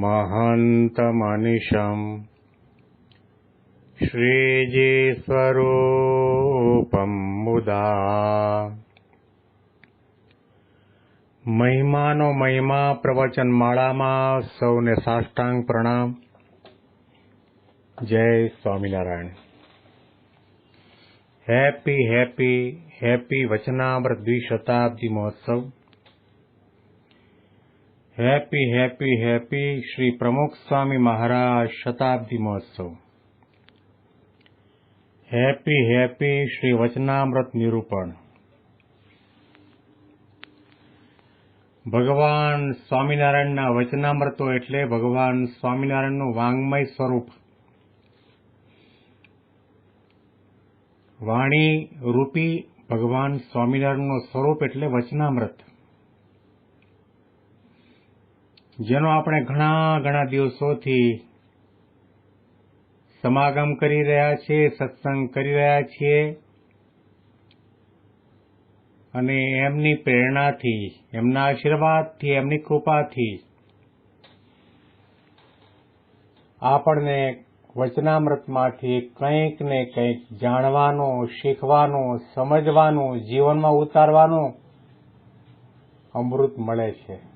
महन्तमनिशम् श्रीजीस्वरूपं मुदा મહિમાનો મહિમા પ્રવચન માળામાં સૌને સાષ્ટાંગ પ્રણામ જય Swaminarayan happy happy happy Vachanamrut દ્વિશતાબ્દી મહોત્સવ હેપી હેપી હેપી શ્રી પ્રમુખ સ્વામી મહારાજ શતાબ્દી મહોત્સવ હેપી હેપી શ્રી વચનામૃત નિરૂપણ ભગવાન સ્વામિનારાયણના વચનામૃતો એટલે ભગવાન સ્વામિનારાયણનું વાંગમય સ્વરૂપ. વાણી, રૂપી ભગવાન સ્વામિનારાયણનું સ્વરૂપ એટલે વચનામૃત. જેનો આપણે ઘણા ઘણા દિવસોથી સમાગમ કરી રહ્યા છીએ, સત્સંગ કરી રહ્યા છીએ અને એમની પ્રેરણાથી, એમના આશીર્વાદથી, એમની કૃપાથી આપણને વચનામૃતમાંથી કંઈક ને કંઈક જાણવાનો, શીખવાનો, સમજવાનું, જીવનમાં ઉતારવાનું અમૃત મળે છે.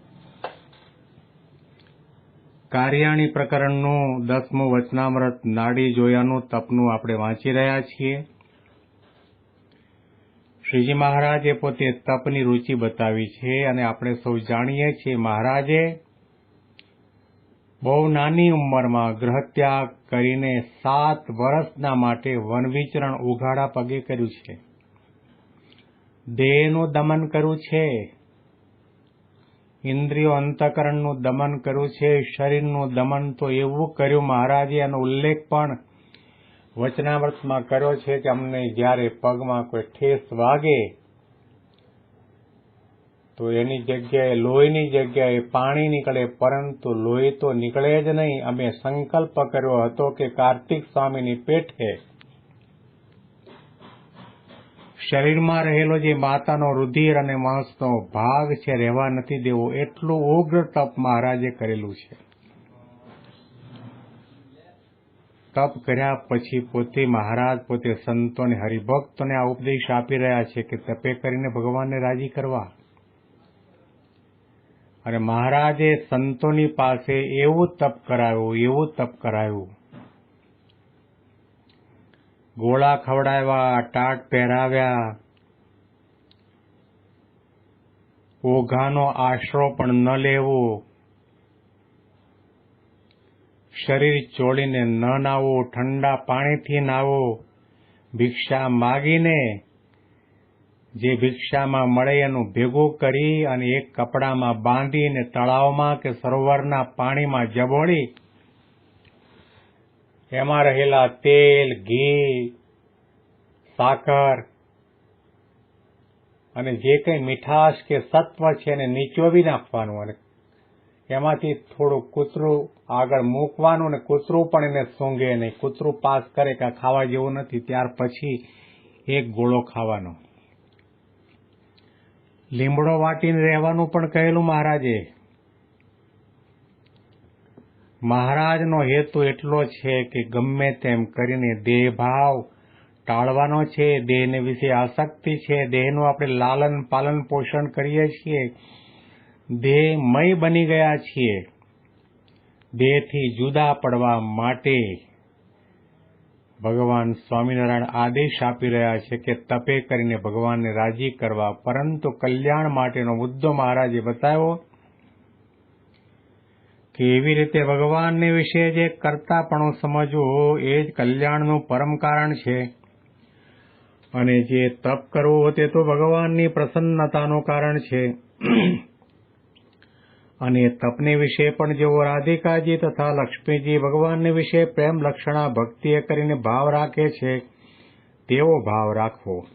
કાર્યાણી પ્રકરણનું દસમું વચનામૃત નાડી જોયાનું તપનું આપણે વાંચી રહ્યા છીએ. શ્રીજી મહારાજે પોતે તપની રુચિ બતાવી છે અને આપણે સૌ જાણીએ છીએ મહારાજે બહુ નાની ઉંમરમાં ગ્રહત્યાગ કરીને સાત વર્ષના માટે વન વિચરણ ઉઘાડા પગે કર્યું છે. દેહનું દમન કર્યું છે. ઇન્દ્રિયો અંતકરણનું દમન કર્યું છે, શરીરનું દમન તો એવું કર્યું મહારાજે, એનો ઉલ્લેખ પણ વચનામૃતમાં કર્યો છે કે અમને જ્યારે પગમાં કોઈ ઠેસ વાગે, તો એની જગ્યાએ, લોહીની જગ્યાએ પાણી નીકળે, પરંતુ લોહી તો નીકળે જ નહીં. અમે સંકલ્પ કર્યો હતો કે કાર્તિક સ્વામીની પેઠે શરીરમાં રહેલો જે માતાનો રુધિર અને માંસનો ભાગ છે, રહેવા નથી દેવો, એટલું ઉગ્ર તપ મહારાજે કરેલું છે. તપ કર્યા પછી પોતે મહારાજ, પોતે સંતોને હરિભક્તોને આ ઉપદેશ આપી રહ્યા છે કે તપે કરીને ભગવાનને રાજી કરવા. અને મહારાજે સંતોની પાસે એવું તપ કરાયું એવું તપ કરાયું ગોળા ખવડાવ્યા, ટાટ પહેરાવ્યા. ઓઘાનો આશરો પણ ન લેવો. શરીર ચોળીને ન નાવો, ઠંડા પાણીથી નાવો. ભિક્ષા માગીને જે ભિક્ષામાં મળે એનું ભેગું કરી અને એક કપડામાં બાંધીને તળાવમાં કે સરોવરના પાણીમાં જબોળી એમાં રહેલા તેલ, ઘી, સાકર અને જે કંઈ મીઠાશ કે સત્વ છે એને નીચોવી નાખવાનું અને એમાંથી થોડું કૂતરું આગળ મૂકવાનું અને કૂતરું પણ એને સૂંઘે નહીં. કૂતરું પાસ કરે કે ખાવા જેવું નથી, ત્યાર પછી એક ગોળો ખાવાનો. લીમડો વાટીને રહેવાનું પણ કહેલું મહારાજે. મહારાજનો હેતુ એટલો છે કે ગમે તેમ કરીને દેહ ભાવ ટાળવાનો છે, દેહને વિશે આસક્તિ છે, દેહનું આપણે લાલન પાલન પોષણ કરીએ છીએ. દેહમય બની ગયા છીએ. દેહથી જુદા પડવા માટે ભગવાન સ્વામિનારાયણ આદેશ આપી રહ્યા છે કે તપે કરીને ભગવાનને રાજી કરવા, પરંતુ કલ્યાણ માટેનો મુદ્દો મહારાજે બતાવ્યો કે એવી રીતે ભગવાનને વિશે જે કરતાપણું સમજવું, એ જ કલ્યાણનું પરમ કારણ છે. અને જે તપ કરવું તે તો ભગવાનની પ્રસન્નતાનું કારણ છે. અને તપને વિશે પણ જેવો રાધિકાજી તથા લક્ષ્મીજી ભગવાનને વિશે પ્રેમ લક્ષણા ભક્તિએ કરીને ભાવ રાખે છે, તેવો ભાવ રાખવો.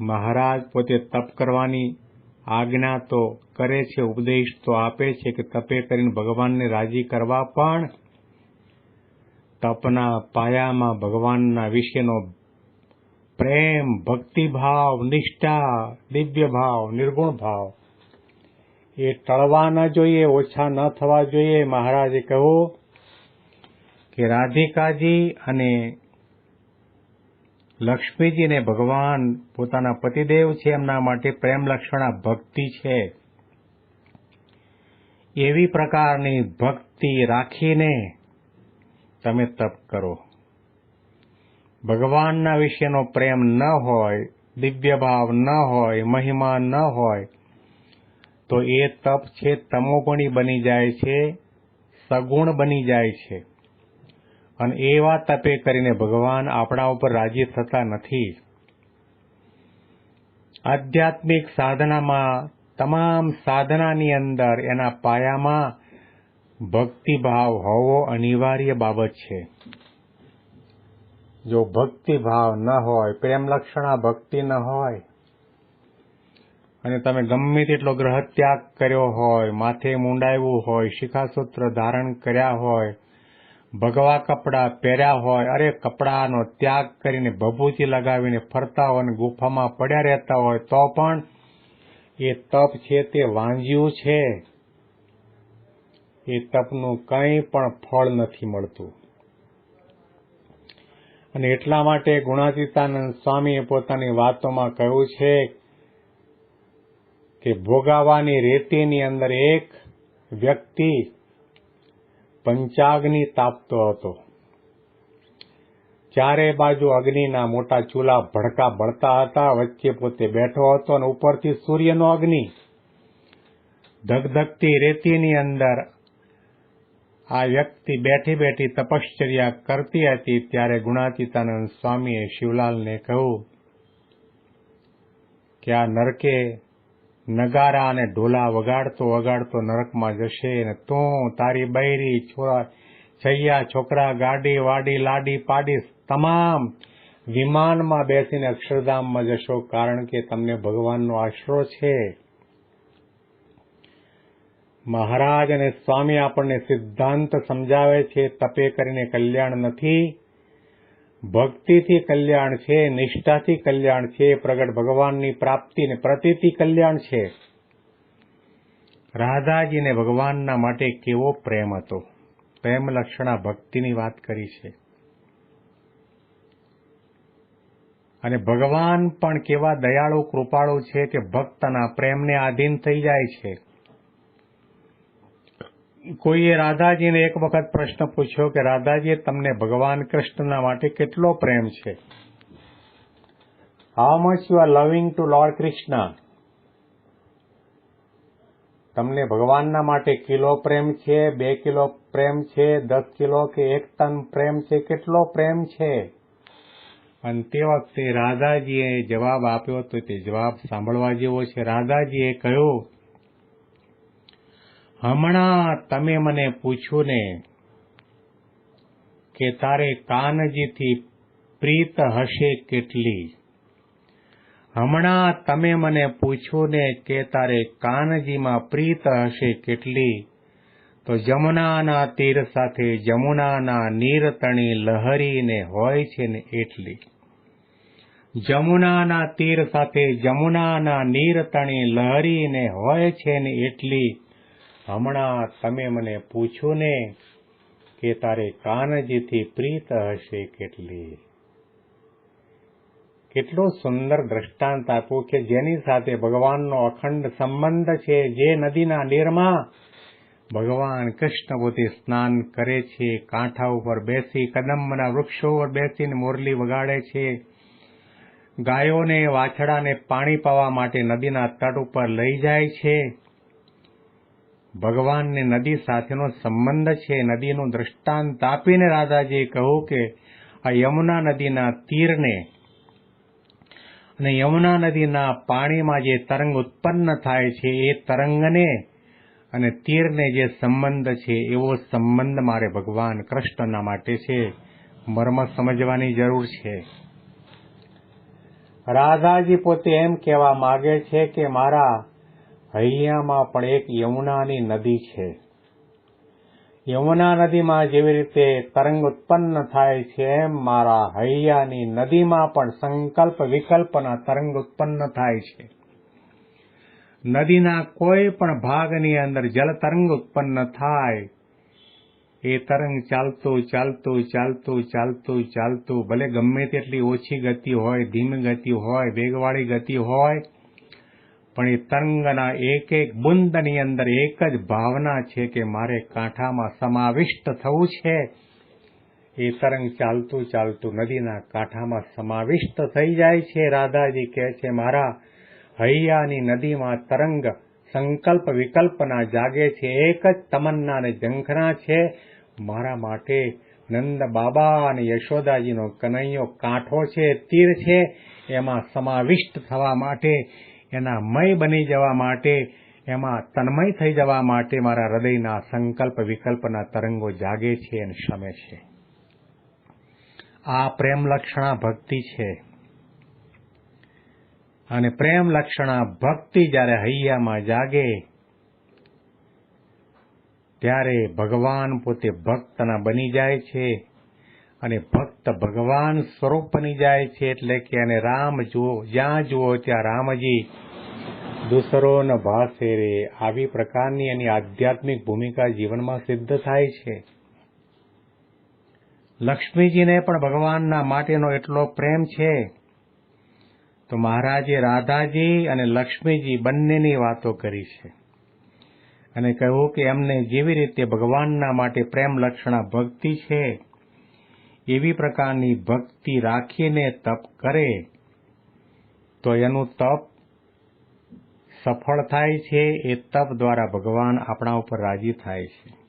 મહારાજ પોતે તપ કરવાની આજ્ઞા તો કરે છે, ઉપદેશ તો આપે છે કે તપે કરીને ભગવાનને રાજી કરવા, પણ તપના પાયામાં ભગવાનના વિશેનો પ્રેમ, ભક્તિભાવ, નિષ્ઠા દિવ્ય ભાવ નિર્ગુણ ભાવ એ ટળવા ન જોઈએ, ઓછા ન થવા જોઈએ. મહારાજે કહ્યું કે રાધિકાજી અને લક્ષ્મીજીને ભગવાન પોતાના પતિદેવ છે એમના માટે પ્રેમ લક્ષણા ભક્તિ છે. એવી પ્રકારની ભક્તિ રાખીને તમે તપ કરો. ભગવાનના વિશેનો પ્રેમ ન હોય, દિવ્ય ભાવ ન હોય, મહિમા ન હોય, તો એ તપ છે, તમોગુણી બની જાય છે, સગુણ બની જાય છે. અને એવા તપે કરીને ભગવાન આપણા ઉપર રાજી થતા નથી. આધ્યાત્મિક સાધનામાં, તમામ સાધનાની અંદર એના પાયામાં ભક્તિભાવ હોવો અનિવાર્ય બાબત છે. જો ભક્તિભાવ ન હોય, પ્રેમ લક્ષણા ભક્તિ ન હોય, અને તમે ગમે તેટલો ગ્રહ ત્યાગ કર્યો હોય, માથે મુંડાવ્યું હોય, શિખાસૂત્ર ધારણ કર્યા હોય ભગવા કપડાં પહેર્યા હોય, અરે કપડાનો ત્યાગ કરીને ભભૂતિ લગાવીને ફરતા હોય અને ગુફામાં પડ્યા રહેતા હોય, તો પણ એ તપ છે તે વાંજ્યું છે. એ તપનું કંઈ પણ ફળ નથી મળતું. અને એટલા માટે ગુણાતીતાનંદ સ્વામીએ પોતાની વાતોમાં કહ્યું છે કે ભોગાવાની રેતીની અંદર એક વ્યક્તિ પંચાગ્નિ તાપતો હતો. ચારે બાજુ અગ્નિના મોટા ચૂલા ભડકા બળતા હતા. વચ્ચે પોતે બેઠો હતો અને ઉપરથી સૂર્યનો અગ્નિ. ધગધગતી રેતીની અંદર આ વ્યક્તિ બેઠી બેઠી તપશ્ચર્યા કરતી હતી. ત્યારે ગુણાતીતાનંદ સ્વામીએ શિવલાલને કહ્યું કે આ નરકે નગારા અને ઢોલા વગાડતો વગાડતો નરકમાં જશે અને તું તારી બૈરી, છોરા છૈયા છોકરા, ગાડી, વાડી, લાડી પાડી તમામ વિમાનમાં બેસીને અક્ષરધામમાં જશો કારણ કે તમને ભગવાનનો આશરો છે. મહારાજ અને સ્વામી આપણને સિદ્ધાંત સમજાવે છે, તપે કરીને કલ્યાણ નથી. ભક્તિથી કલ્યાણ છે, નિષ્ઠાથી કલ્યાણ છે, પ્રગટ ભગવાનની પ્રાપ્તિ ને પ્રતિથી કલ્યાણ છે. રાધાજીને ભગવાનના માટે કેવો પ્રેમ હતો. પ્રેમ લક્ષણા ભક્તિની વાત કરી છે. અને ભગવાન પણ કેવા દયાળુ, કૃપાળુ છે કે ભક્તના પ્રેમને આધીન થઈ જાય છે. કોઈએ રાધાજીને એક વખત પ્રશ્ન પૂછ્યો કે, રાધાજી, તમને ભગવાન કૃષ્ણના માટે કેટલો પ્રેમ છે? How much you are loving to lord Krishna તમને ભગવાનના માટે કિલો પ્રેમ છે, બે કિલો પ્રેમ છે, દસ કિલો કે એક ટન પ્રેમ છે, કેટલો પ્રેમ છે? અને તે વખતે રાધાજીએ જવાબ આપ્યો તો તે જવાબ સાંભળવા જેવો છે. રાધાજીએ કહ્યું હમણાં તમે મને પૂછ્યું ને કે તારે કાનજીથી પ્રીત હશે કેટલી? હમણાં તમે મને પૂછ્યું ને કે તારે કાનજીમાં પ્રીત હશે કેટલી? તો જમુનાના તીર સાથે જમુનાના નીરતણી લહરીને હોય છે ને એટલી. જમુનાના તીર સાથે જમુનાના નીરતણી લહરીને હોય છે ને એટલી. હમણાં તમે મને પૂછ્યું ને કે તારે કાનજીથી પ્રીત હશે કેટલી? કેટલું સુંદર દ્રષ્ટાંત આપ્યું કે જેની સાથે ભગવાનનો અખંડ સંબંધ છે જે નદીના નીરમાં ભગવાન કૃષ્ણ પોતે સ્નાન કરે છે, કાંઠા ઉપર બેસી, કદંબના વૃક્ષો ઉપર બેસીને મોરલી વગાડે છે, ગાયોને, વાછડાને પાણી પાવા માટે નદીના તટ ઉપર લઈ જાય છે. ભગવાનને નદી સાથેનો સંબંધ છે. નદીનું દ્રષ્ટાંત આપીને રાધાજીએ કહ્યું કે આ યમુના નદીના તીરને અને યમુના નદીના પાણીમાં જે તરંગ ઉત્પન્ન થાય છે, એ તરંગને અને તીરને જે સંબંધ છે, એવો સંબંધ મારે ભગવાન કૃષ્ણના માટે છે. મર્મ સમજવાની જરૂર છે. રાધાજી પોતે એમ કહેવા માગે છે કે મારા હૈયામાં પણ એક યમુનાની નદી છે. યમુના નદીમાં જેવી રીતે તરંગ ઉત્પન્ન થાય છે, એમ મારા હૈયાની નદીમાં પણ સંકલ્પ વિકલ્પના તરંગ ઉત્પન્ન થાય છે. નદીના કોઈ પણ ભાગની અંદર જલ તરંગ ઉત્પન્ન થાય. એ તરંગ ચાલતું ચાલતું ચાલતું ચાલતું ચાલતું, ભલે ગમે તેટલી ઓછી ગતિ હોય, ધીમી ગતિ હોય, વેગવાળી ગતિ હોય પણ એ તરંગના એક એક બુંદની અંદર એક જ ભાવના છે કે મારે કાંઠામાં સમાવિષ્ટ થવું છે. એ તરંગ ચાલતું ચાલતું નદીના કાંઠામાં સમાવિષ્ટ થઈ જાય છે. રાધાજી કહે છે, મારા હૈયાની નદીમાં તરંગ સંકલ્પ વિકલ્પના જાગે છે. એક જ તમન્ના અને ઝંખના છે. મારા માટે નંદ બાબા અને યશોદાજીનો કનૈયો કાંઠો છે, તીર છે. એમાં સમાવિષ્ટ થવા માટે એના મય બની જવા માટે, એમાં તન્મય થઈ જવા માટે મારા હૃદયના સંકલ્પ વિકલ્પના તરંગો જાગે છે અને શમે છે. આ પ્રેમ લક્ષણા ભક્તિ છે. અને પ્રેમ લક્ષણા ભક્તિ જ્યારે હૈયામાં જાગે, ત્યારે ભગવાન પોતે ભક્તના બની જાય છે. અને ભક્ત ભગવાન સ્વરૂપ બની જાય છે એટલે કે અને રામ જુઓ જ્યાં જુઓ ત્યાં રામજી દુસરો ન ભાસે રે આવી પ્રકારની એની આધ્યાત્મિક ભૂમિકા જીવનમાં સિદ્ધ થાય છે. લક્ષ્મીજીને પણ ભગવાનના માટેનો એટલો પ્રેમ છે. તો મહારાજે રાધાજી અને લક્ષ્મીજી બંનેની વાતો કરી છે. અને કહ્યું કે એમને જેવી રીતે ભગવાનના માટે પ્રેમ લક્ષણા ભક્તિ છે એવી પ્રકારની ભક્તિ રાખીને તપ કરે, તો એનું તપ સફળ થાય છે, એ તપ દ્વારા ભગવાન આપણા ઉપર રાજી થાય છે.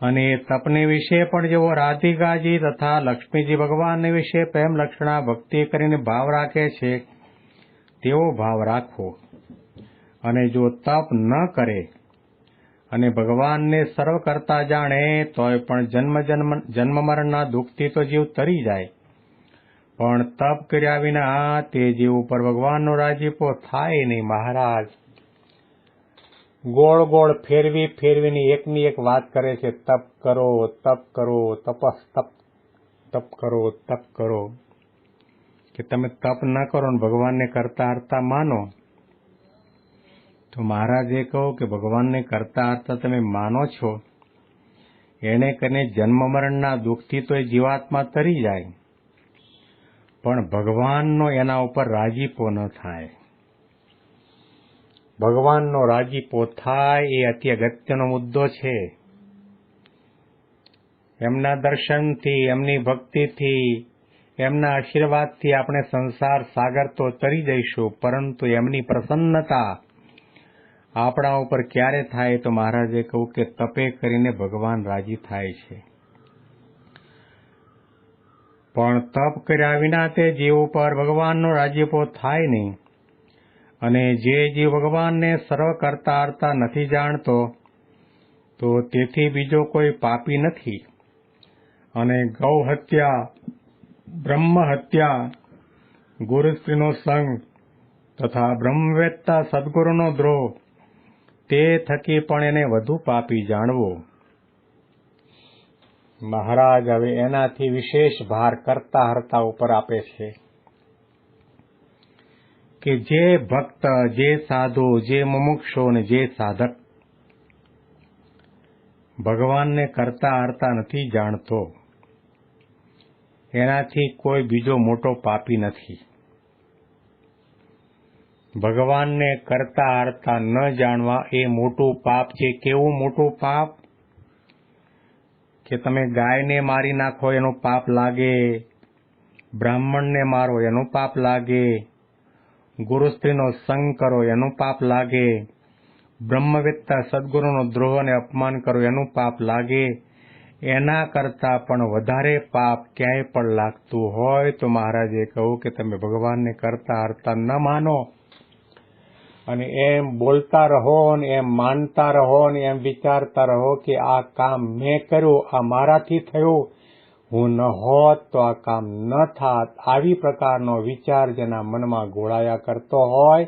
અને એ તપને વિશે પણ જેવો રાધિકાજી તથા લક્ષ્મીજી ભગવાનને વિશે પ્રેમ લક્ષણા ભક્તિ કરીને ભાવ રાખે છે, તેવો ભાવ રાખવો. અને જો તપ ન કરે અને ભગવાનને સર્વ કરતા જાણે તોય પણ જન્મ જન્મ જન્મ મરણના દુઃખથી તો જીવ તરી જાય. પણ તપ કર્યા વિના તે જીવ ઉપર ભગવાનનો રાજીપો થાય નહીં, મહારાજ. ગોળ ગોળ ફેરવી ફેરવીને એકની એક વાત કરે છે, તપ કરો તપ કરો તપસ તપ તપ કરો તપ કરો. કે તમે તપ ન કરો ને ભગવાનને કરતા હરતા માનો. તો મહારાજ એ કહો કે ભગવાનને કરતા હરતા તમે માનો છો? એને કરીને જન્મ મરણના દુઃખથી તો એ જીવાત્મા તરી જાય. પણ ભગવાનનો એના ઉપર રાજીપો ન થાય. ભગવાનનો રાજીપો થાય એ અતિ અગત્યનો મુદ્દો છે. એમના દર્શનથી, એમની ભક્તિથી, એમના આશીર્વાદથી આપણે સંસાર સાગર તો તરી જઈશું, પરંતુ એમની પ્રસન્નતા આપણા ઉપર ક્યારે થાય તો મહારાજે કહ્યું કે તપે કરીને ભગવાન રાજી થાય છે. પણ તપ કર્યા વિના તે જીવ ઉપર ભગવાનનો રાજીપો થાય નહીં. અને જે જીવ ભગવાનને સર્વ કરતા અર્તા નથી જાણતો, તો તેથી બીજો કોઈ પાપી નથી. અને ગૌ હત્યા, બ્રહ્મ હત્યા ગુરુ સ્ત્રીનો સંગ તથા બ્રહ્મવેત્તા સદગુરુનો દ્રોહ તે થકી પણ એને વધુ પાપી જાણવો. મહારાજ હવે એનાથી વિશેષ ભાર કરતા હરતા ઉપર આપે છે કે જે ભક્ત, જે સાધુ, જે મુમુક્ષો ને જે સાધક ભગવાનને કરતા હરતા નથી જાણતો. એનાથી કોઈ બીજો મોટો પાપી નથી. ભગવાનને કરતા હારતા ન જાણવા એ મોટું પાપ છે. કેવું મોટું પાપ? કે તમે ગાયને મારી નાખો એનો પાપ લાગે, બ્રાહ્મણને મારો એનો પાપ લાગે, ગુરુસ્ત્રીનો સંગ કરો એનો પાપ લાગે, બ્રહ્મવેત્તા સદગુરુનો દ્રોહ અને અપમાન કરો એનું પાપ લાગે, એના કરતા પણ વધારે પાપ ક્યાંય પણ લાગતું હોય તો મહારાજે કહ્યું કે તમે ભગવાનને કરતા હરતા ન માનો. અને એમ બોલતા રહો ને એમ માનતા રહો અને એમ વિચારતા રહો કે આ કામ મેં કર્યું, આ મારાથી થયું. હું ન હોત તો આ કામ ન થાત. આવી પ્રકારનો વિચાર જેના મનમાં ગોળાયા કરતો હોય,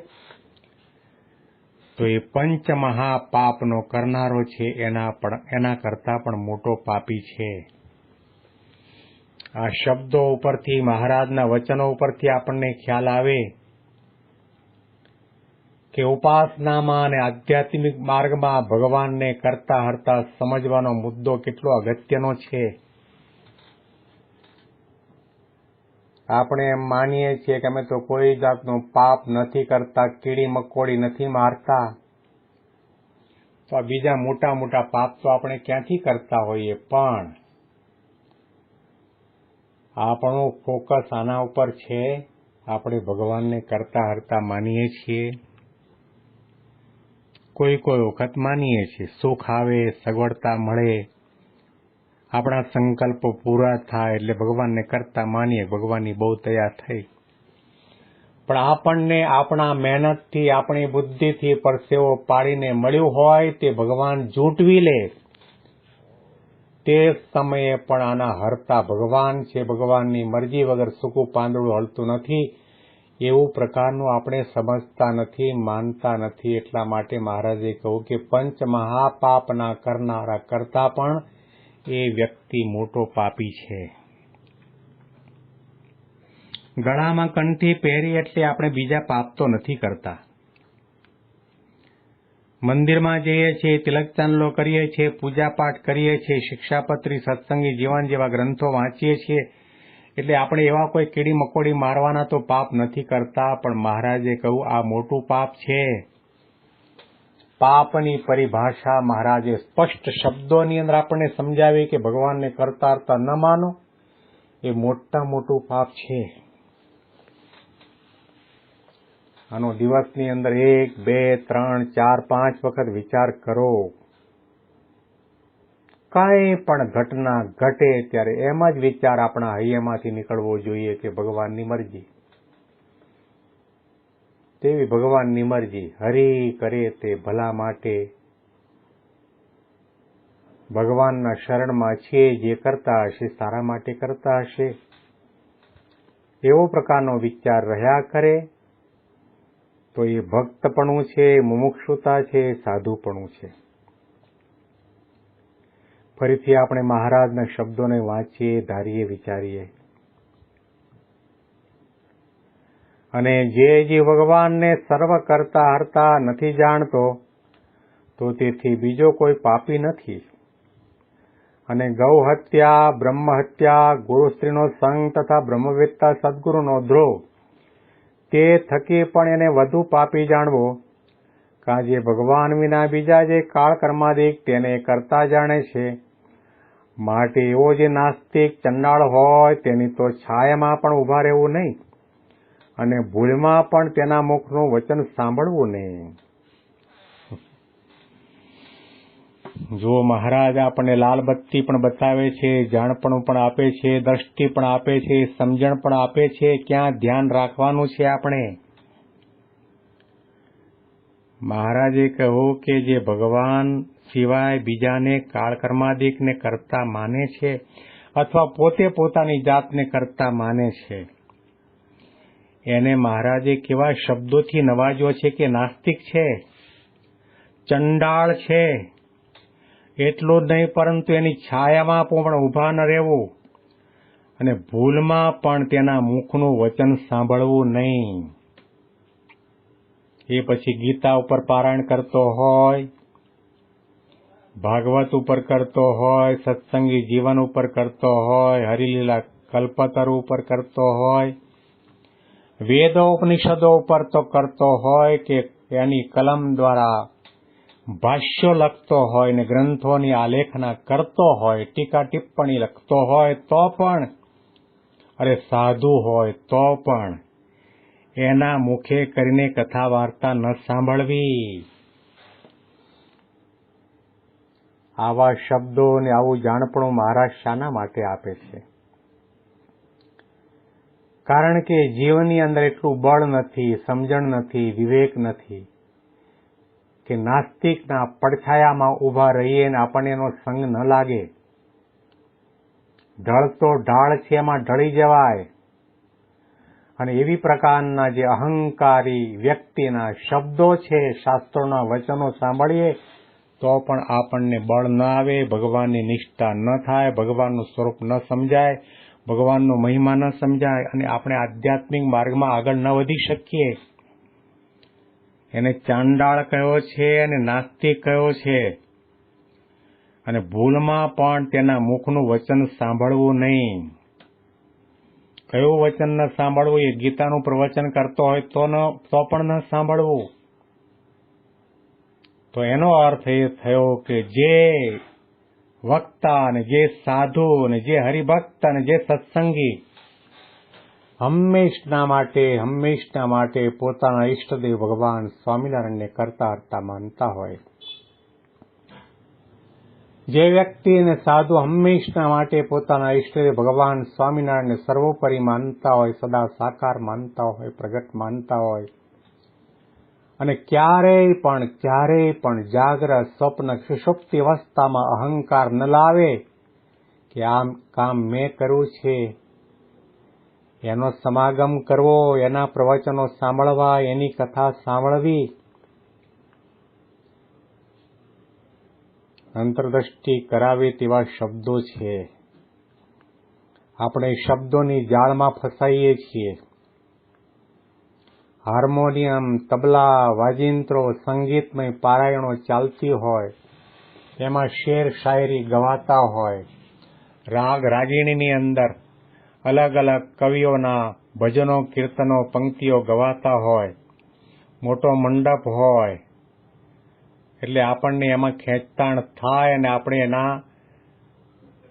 તો એ પંચ મહાપાપનો કરનારો છે. એના કરતા પણ મોટો પાપી છે. આ શબ્દો ઉપરથી, મહારાજના વચનો ઉપરથી આપણને ખ્યાલ આવે. કે ઉપાસનામાં અને આધ્યાત્મિક માર્ગમાં ભગવાનને કરતા હરતા સમજવાનો મુદ્દો કેટલો અગત્યનો છે? આપણે એમ માનીએ છીએ કે અમે તો કોઈ જાતનું પાપ નથી કરતા, કીડી મકોડી નથી મારતા. તો બીજા મોટા મોટા પાપ તો આપણે ક્યાંથી કરતા હોઈએ? પણ આપણું ફોકસ આના ઉપર છે. આપણે ભગવાનને કરતા હરતા માનીએ છીએ. કોઈ કોઈ વખત માનીએ છીએ. સુખ આવે, સગવડતા મળે. આપણા સંકલ્પો પૂરા થાય એટલે ભગવાનને કરતા માનીએ. ભગવાનની બહુ દયા થઈ. પણ આપણને આપણા મહેનતથી, આપણી બુદ્ધિથી પરસેવો પાડીને મળ્યું હોય તે ભગવાન જૂંટવી લે. તે સમયે પણ આના હરતા ભગવાન છે. ભગવાનની મરજી વગર સૂકું પાંદડું હલતું નથી. એવું પ્રકારનું આપણે સમજતા નથી, માનતા નથી. એટલા માટે મહારાજે કહ્યું કે પંચ મહાપાપના કરનારા કરતા પણ એ વ્યક્તિ મોટો પાપી છે. ગળામાં કંઠી પહેરી એટલે આપણે બીજા પાપ તો નથી કરતા. મંદિરમાં જઈએ છીએ, તિલક ચાંદલો કરીએ છીએ પૂજા પાઠ કરીએ છીએ, શિક્ષાપત્રી, સત્સંગી, જીવન જેવા ગ્રંથો વાંચીએ છીએ. એટલે આપણે એવા કોઈ કીડી મકોડી મારવાના તો પાપ નથી કરતા, પણ મહારાજે કહ્યું, આ મોટું પાપ છે. પાપની પરિભાષા મહારાજે સ્પષ્ટ શબ્દોની અંદર આપણને સમજાવી કે ભગવાનને કરતા ન માનો. એ મોટા મોટું પાપ છે. આનો દિવસની અંદર એક, બે, ત્રણ, ચાર, પાંચ વખત વિચાર કરો. કાંઈ પણ ઘટના ઘટે ત્યારે એમ જ વિચાર આપણા હૈયામાંથી નીકળવો જોઈએ કે ભગવાનની મરજી. તેવી ભગવાનની મરજી હરી કરે તે ભલા માટે. ભગવાનના શરણમાં છીએ જે કરતા હશે, સારા માટે કરતા હશે. એવો પ્રકારનો વિચાર રહ્યા કરે તો એ ભક્તપણું છે, મુમુક્ષુતા છે, સાધુપણું છે. ફરીથી આપણે મહારાજના શબ્દોને વાંચીએ, ધારીએ, વિચારીએ. અને જે જે ભગવાનને સર્વ કરતા હરતા નથી જાણતો, તો તેથી બીજો કોઈ પાપી નથી. અને ગૌ હત્યા બ્રહ્મ હત્યા ગુરુ સ્ત્રીનો સંગ તથા બ્રહ્મવેત્તા સદગુરુનો ધ્રુવ તે થકી પણ એને વધુ પાપી જાણવો કાં જે ભગવાન વિના બીજા જે કાળ કર્માદિક તેને કરતા જાણે છે. માટે એવો જે નાસ્તિક ચંડાળ હોય તેની તો છાયામાં પણ ઊભા રહેવું નહીં અને ભૂલમાં પણ તેના મુખનું વચન સાંભળવું નહીં. જો મહારાજ આપણને લાલ બત્તી પણ બતાવે છે, જાણપણું પણ આપે છે, દ્રષ્ટિ પણ આપે છે, સમજણ પણ આપે છે, ક્યાં ધ્યાન રાખવાનું છે આપણે? મહારાજે કહ્યું કે જે ભગવાન સિવાય બીજાને કાળકર્માદિકને કરતા માને છે અથવા પોતે પોતાની જાતને કરતા માને છે? એને મહારાજે કેવા શબ્દોથી નવાજ્યો છે કે નાસ્તિક છે? ચંડાળ છે. એટલું જ નહીં પરંતુ એની છાયામાં પણ ઊભા ન રહેવું અને ભૂલમાં પણ તેના મુખનું વચન સાંભળવું નહીં. એ પછી ગીતા ઉપર પારાયણ કરતો હોય, ભાગવત ઉપર કરતો હોય, સત્સંગી જીવન ઉપર કરતો હોય, હરિલીલા કલ્પતરુ ઉપર કરતો હોય વેદો ઉપનિષદો ઉપર તો કરતો હોય કે એની કલમ દ્વારા ભાષ્યો લખતો હોય ને ગ્રંથોની આલેખના કરતો હોય, ટીકા ટિપ્પણી લખતો હોય તો પણ, અરે સાધુ હોય તો પણ એના મુખે કરીને કથા વાર્તા ન સાંભળવી. આવા શબ્દો ને આવું જાણપણું મહારાજ શાના માટે આપે છે. કારણ કે જીવનની અંદર એટલું બળ નથી, સમજણ નથી, વિવેક નથી કે નાસ્તિકના પડછાયામાં ઊભા રહીએ ને આપણને એનો સંગ ન લાગે. ઢળતો ઢાળ છે એમાં ઢળી જવાય. અને એવી પ્રકારના જે અહંકારી વ્યક્તિના શબ્દો છે, શાસ્ત્રોના વચનો સાંભળીએ, તો પણ આપણને બળ ન આવે, ભગવાનની નિષ્ઠા ન થાય, ભગવાનનું સ્વરૂપ ન સમજાય, ભગવાનનો મહિમા ન સમજાય, અને આપણે આધ્યાત્મિક માર્ગમાં આગળ ન વધી શકીએ. એને ચાંડાળ કયો છે અને નાસ્તિક કયો છે? અને ભૂલમાં પણ તેના મુખનું વચન સાંભળવું નહીં. કયું વચન ન સાંભળવું એ ગીતાનું પ્રવચન કરતો હોય તો તો પણ ન સાંભળવું. તો એનો અર્થ એ થયો કે જે વક્તા અને જે સાધુ અને જે હરિભક્ત અને જે સત્સંગી હંમેશના માટે હંમેશના માટે પોતાના ઈષ્ટદેવ ભગવાન સ્વામિનારાયણને કરતા હરતા માનતા હોય. જે વ્યક્તિ અને સાધુ હંમેશના માટે પોતાના ઈષ્ટદેવ ભગવાન સ્વામિનારાયણને સર્વોપરી માનતા હોય, સદા સાકાર માનતા હોય, પ્રગટ માનતા હોય, અને ક્યારેય પણ ક્યારેય પણ જાગ્રત, સ્વપ્ન, સુષુપ્તિ અવસ્થામાં અહંકાર ન લાવે કે આમ કામ મેં કર્યું છે. એનો સમાગમ કરવો, એના પ્રવચનો સાંભળવા, એની કથા સાંભળવી અંતરદ્રષ્ટિ કરાવે તેવા શબ્દો છે. આપણે શબ્દોની જાળમાં ફસાઈએ છીએ. હાર્મોનિયમ, તબલા, વાજિંત્રો, સંગીતમય પારાયણો ચાલતી હોય એમાં શેર શાયરી ગવાતા હોય, રાગ રાગીણીની અંદર અલગ અલગ કવિઓના ભજનો, કીર્તનો, પંક્તિઓ ગવાતા હોય, મોટો મંડપ હોય એટલે આપણને એમાં ખેંચતાણ થાય અને આપણે એના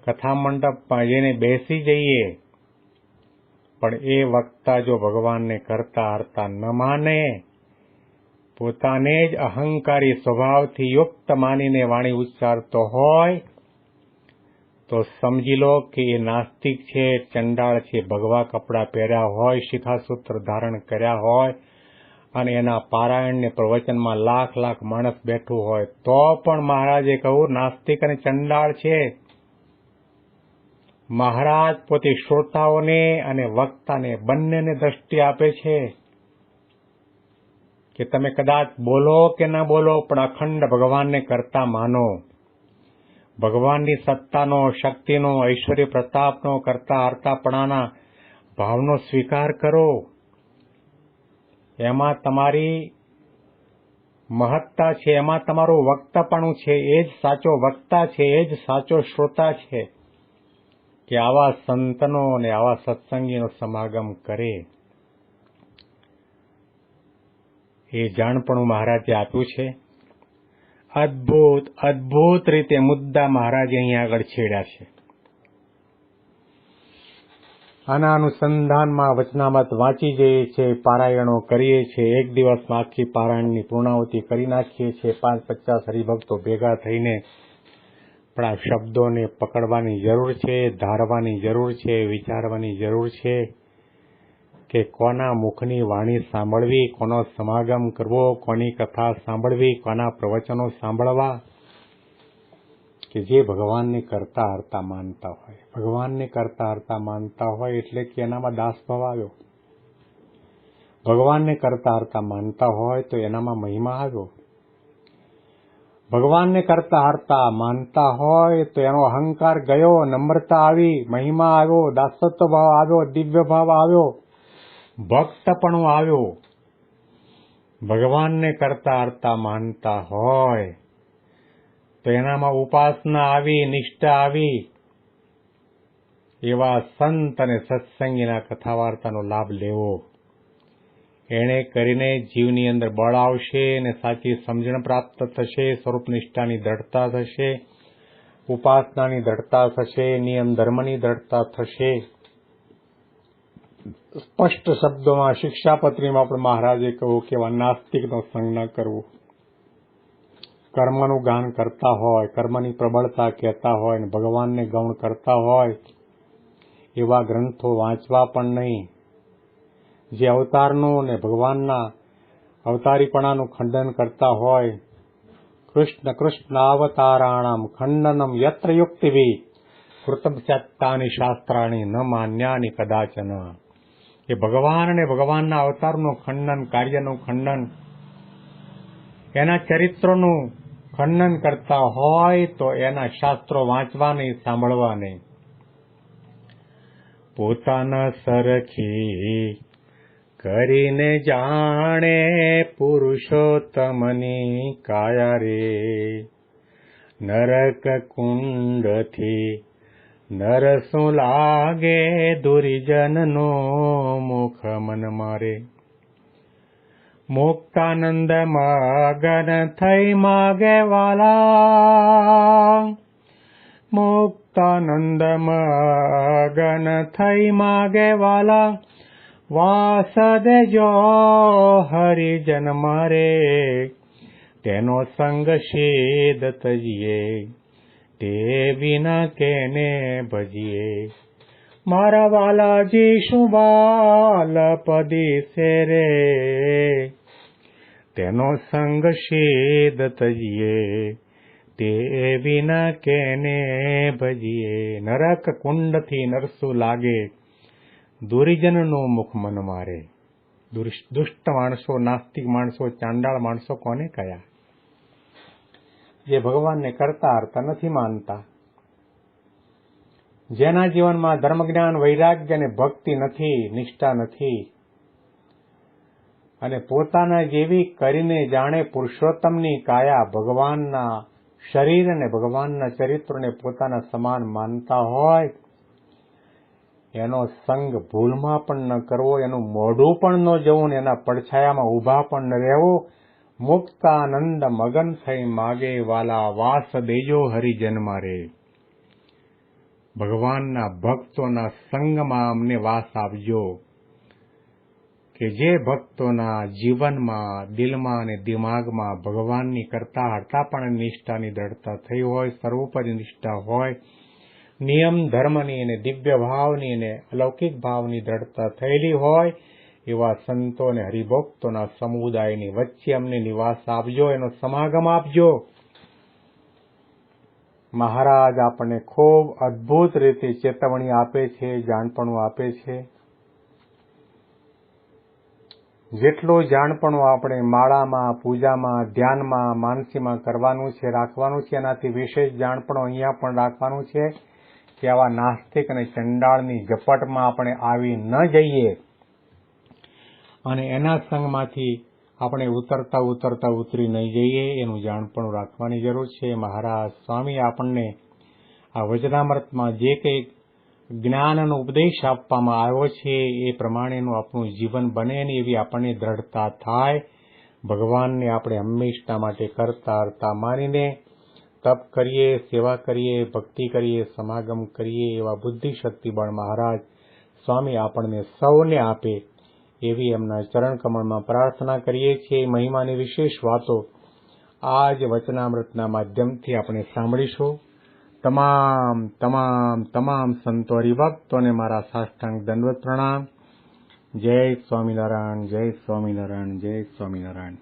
કથા મંડપમાં જઈને બેસી જઈએ, પણ એ વક્તા જો ભગવાનને કરતા હરતા ન માને, પોતાને જ અહંકારી સ્વભાવથી યુક્ત માનીને વાણી ઉચ્ચારતો હોય, તો સમજી લો કે એ નાસ્તિક છે, ચંડાળ છે, ભગવા કપડાં પહેર્યા હોય, શિખાસૂત્ર ધારણ કર્યા હોય અને એના પારાયણ ને પ્રવચનમાં લાખ લાખ માણસ બેઠું હોય, તો પણ મહારાજે કહ્યું, નાસ્તિક અને ચંડાળ છે. મહારાજ પોતે શ્રોતાઓને અને વક્તાને બંનેને દ્રષ્ટિ આપે છે કે તમે કદાચ બોલો કે ન બોલો, પણ અખંડ ભગવાનને કરતા માનો. ભગવાનની સત્તાનો, શક્તિનો, ઐશ્વર્ય પ્રતાપનો, કરતા હરતાપણાના ભાવનો સ્વીકાર કરો. એમાં તમારી મહત્તા છે, એમાં તમારું વક્તપણું છે, એ જ સાચો વક્તા છે, એ જ સાચો શ્રોતા છે કે આવા સંતનો અને આવા સત્સંગીનો સમાગમ કરે. એ જાણપણું મહારાજે આપ્યું છે. અદ્ભુત અદ્ભુત રીતે મુદ્દા મહારાજે અહીંયા આગળ છેડ્યા છે. આના અનુસંધાનમાં વચનામત વાંચી જઈએ છીએ, પારાયણો કરીએ છીએ, એક દિવસમાં આખી પારાયણની પૂર્ણાવતી કરી નાખીએ છીએ, પાંચ પચાસ હરિભક્તો ભેગા થઈને પણ આ શબ્દોને પકડવાની જરૂર છે, ધારવાની જરૂર છે, વિચારવાની જરૂર છે કે કોના મુખની વાણી સાંભળવી, કોનો સમાગમ કરવો, કોની કથા સાંભળવી, કોના પ્રવચનો સાંભળવા કે જે ભગવાનને કરતા હરતા માનતા હોય. ભગવાનને કરતા હરતા માનતા હોય એટલે કે એનામાં દાસભાવ આવ્યો. ભગવાનને કરતા હરતા માનતા હોય તો એનામાં મહિમા આવ્યો. ભગવાનને કરતા હરતા માનતા હોય તો એનો અહંકાર ગયો, નમ્રતા આવી, મહિમા આવ્યો, દાસત્વ ભાવ આવ્યો, દિવ્ય ભાવ આવ્યો, ભક્તપણું આવ્યો. ભગવાનને કરતા હરતા માનતા હોય તો એનામાં ઉપાસના આવી, નિષ્ઠા આવી, એવા સંત અને સત્સંગીના કથા વાર્તાનો લાભ લેવો. એને કરીને જીવની અંદર બળ આવશે અને સાચી સમજણ પ્રાપ્ત થશે સ્વરૂપ નિષ્ઠાની દ્રઢતા થશે, ઉપાસનાની દ્રઢતા થશે, નિયમ ધર્મની દ્રઢતા થશે. સ્પષ્ટ શબ્દોમાં શિક્ષાપત્રીમાં પણ મહારાજે કહ્યું કે એવા નાસ્તિકનો સંગ ન કરવો. કર્મનું ગાન કરતા હોય, કર્મની પ્રબળતા કહેતા હોય અને ભગવાનને ગૌણ કરતા હોય, એવા ગ્રંથો વાંચવા પણ નહીં. જે અવતારનું અને ભગવાનના અવતારીપણાનું ખંડન કરતા હોય, કૃષ્ણ કૃષ્ણ અવતારાણામ ખંડનમ યત્ર યુક્તિભી કૃતમ ચત્તાની શાસ્ત્રાણી ન માન્યાની કદાચન. એ ભગવાન અને ભગવાનના અવતારનું ખંડન, કાર્યનું ખંડન, એના ચરિત્રોનું ખંડન કરતા હોય તો એના શાસ્ત્રો વાંચવા નહીં સાંભળવા નહીં પોતાના સરખી કરીને જાણે પુરુષોત્તમની કાયા રે નરક કુંડથી નરસું લાગે દુર્જનનો મુખ મન મારે. મુક્તાનંદ મગન થઈ માગે વાલા મુક્તાનંદ મગન થઈ માગે વાલા વાસ દેજો હરિજન મારે તેનો સંગ શેદ તજીએ તે વિના કેને ભજીએ મારા વાલાજી શું બાલ પદી રે તેનો સંગ શેદ તજીએ તે વિના કેને ભજીએ? નરક કુંડથી નરસું લાગે, દુર્જનનું મુખ મન મારે. દુષ્ટ માણસો, નાસ્તિક માણસો, ચાંડાળ માણસો કોને કયા? જે ભગવાનને કરતા હરતા નથી માનતા. જેના જીવનમાં ધર્મ જ્ઞાન વૈરાગ્ય અને ભક્તિ નથી, નિષ્ઠા નથી અને પોતાના જેવી કરીને જાણે પુરુષોત્તમની કાયા ભગવાનના શરીર અને ભગવાનના ચરિત્રને પોતાના સમાન માનતા હોય, એનો સંગ ભૂલમાં પણ ન કરવો, એનું મોઢું પણ ન જવું ને એના પડછાયામાં ઊભા પણ ન રહેવું. મુક્તાનંદ મગન થઈ માગે વાલા વાસ દેજો હરિજન મારે ભગવાનના ભક્તોના સંગમાં અમને વાસ આપજો. કે જે ભક્તોના જીવનમાં, દિલમાં અને દિમાગમાં ભગવાનની કરતા હડતા પણ નિષ્ઠાની દ્રઢતા થઈ હોય, સર્વોપરી નિષ્ઠા હોય, નિયમ ધર્મની અને દિવ્ય ભાવની અને અલૌકિક ભાવની દ્રઢતા થયેલી હોય, એવા સંતો અને હરિભક્તોના સમુદાયની વચ્ચે અમને નિવાસ આપજો, એનો સમાગમ આપજો. મહારાજ આપણને ખૂબ અદ્ભુત રીતે ચેતવણી આપે છે, જાણપણું આપે છે. જેટલું જાણપણું આપણે માળામાં, પૂજામાં, ધ્યાનમાં, માનસીમાં કરવાનું છે, રાખવાનું છે, એનાથી વિશેષ જાણપણું અહીંયા પણ રાખવાનું છે કે આવા નાસ્તિક અને ચંડાળની ઝપટમાં આપણે આવી ન જઈએ. અને એના સંગમાંથી આપણે ઉતરતા ઉતરતા ઉતરી નહીં જઈએ, એનું જાણપણું રાખવાની જરૂર છે. મહારાજ સ્વામી આપણને આ વચનામૃતમાં જે કંઈ જ્ઞાનનો ઉપદેશ આપવામાં આવ્યો છે, એ પ્રમાણેનું આપણું જીવન બને ને એવી આપણને દ્રઢતા થાય. ભગવાનને આપણે હંમેશા માટે કરતા અર્તા માનીને તપ કરીએ, સેવા કરીએ, ભક્તિ કરીએ, સમાગમ કરીએ એવા બુદ્ધિ શક્તિ બળ મહારાજ સ્વામી આપણને સૌને આપે એવી એમના ચરણ કમળમાં પ્રાર્થના કરીએ છીએ. મહિમાની વિશેષ વાતો આ જ વચનામૃતના માધ્યમથી આપણે સાંભળીશું. તમામ તમામ તમામ સંતો હરિભક્તોને મારા સાષ્ટાંગ દંડવત પ્રણામ. જય સ્વામિનારાયણ જય સ્વામિનારાયણ જય સ્વામિનારાયણ.